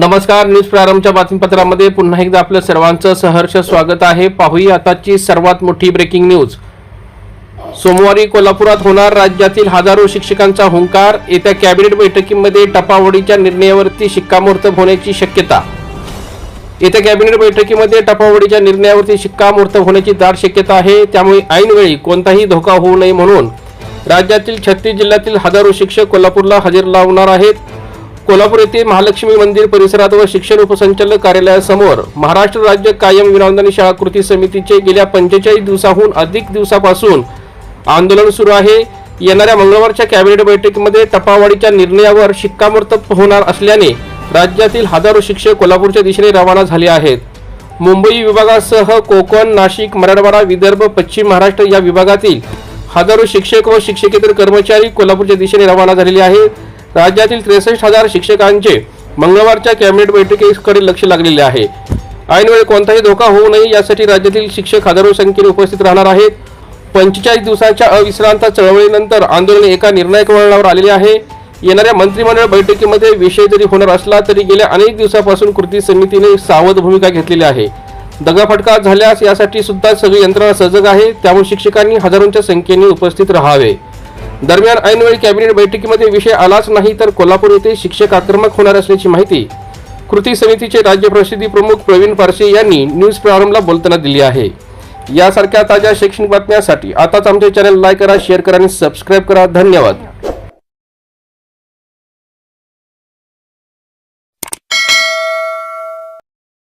नमस्कार न्यूज प्रारंभच्या बातमीपत्रामध्ये पुन्हा एकदा आपलं सर्वांचं सहर्ष स्वागत आहे. पाहूया आताची सर्वात मोठी ब्रेकिंग न्यूज सोमवारी कोल्हापुरात होणार राज्यातील हजारो शिक्षकांचा हुंकार. येत्या कॅबिनेट बैठकीमध्ये टपावडीच्या निर्णयावरती शिक्कामोर्तब होण्याची शक्यता. येत्या कॅबिनेट बैठकीमध्ये टपावडीच्या निर्णयावरती शिक्कामोर्तब होण्याची दाट शक्यता आहे. त्यामुळे ऐनवेळी कोणताही धोका होऊ नये म्हणून राज्यातील छत्तीस जिल्ह्यातील हजारो शिक्षक कोल्हापूरला हजेर लावणार आहेत. कोल्हापूर येथे महालक्ष्मी मंदिर परिसरात व शिक्षण उपसंचालक कार्यालयासमोर महाराष्ट्र राज्य कायम विनोंदणी शाळा कृती समितीचे गेल्या पंचेचाळीस दिवसाहून अधिक दिवसापासून आंदोलन सुरू आहे. येणाऱ्या मंगळवारच्या कॅबिनेट बैठकीमध्ये टपावाडीच्या निर्णयावर शिक्कामोर्तब होणार असल्याने राज्यातील हजारो शिक्षक कोल्हापूरच्या दिशेने रवाना झाले आहेत. मुंबई विभागासह कोकण नाशिक मराठवाडा विदर्भ पश्चिम महाराष्ट्र या विभागातील हजारो शिक्षक व शिक्षकेतर कर्मचारी कोल्हापूरच्या दिशेने रवाना झालेले आहेत. राज्यातील त्रेसष्ट हजार शिक्षकांचे मंगळवारच्या कॅबिनेट बैठकीकडे लक्ष लागलेले आहे. ऐनवेळी कोणताही धोका होऊ नये यासाठी राज्यातील शिक्षक हजारो संख्येने उपस्थित राहणार आहेत. पंचेचाळीस दिवसांच्या अविश्रांत चळवळीनंतर आंदोलन एका निर्णायक वळणावर आलेले आहे. येणाऱ्या मंत्रिमंडळ बैठकीमध्ये विषय जरी होणार असला तरी गेल्या अनेक दिवसापासून कृती समितीने सावध भूमिका घेतलेली आहे. दगाफटका झाल्यास यासाठी सुद्धा सगळी यंत्रणा सजग आहे. त्यामुळे शिक्षकांनी हजारोंच्या संख्येने उपस्थित राहावे. दरम्यान ऐनवेळी कॅबिनेट बैठकीमध्ये विषय आलाच नाही तर कोल्हापूर येथे शिक्षक आक्रमक होणार असल्याची माहिती कृती समितीचे राज्य प्रसिद्धी प्रमुख प्रवीण पारसे यांनी न्यूज प्रारंभला बोलताना दिली आहे. यासारख्या ताज्या शैक्षणिक बातम्यांसाठी आताच आमचे चॅनल लाईक करा शेअर करा आणि सबस्क्राईब करा. धन्यवाद.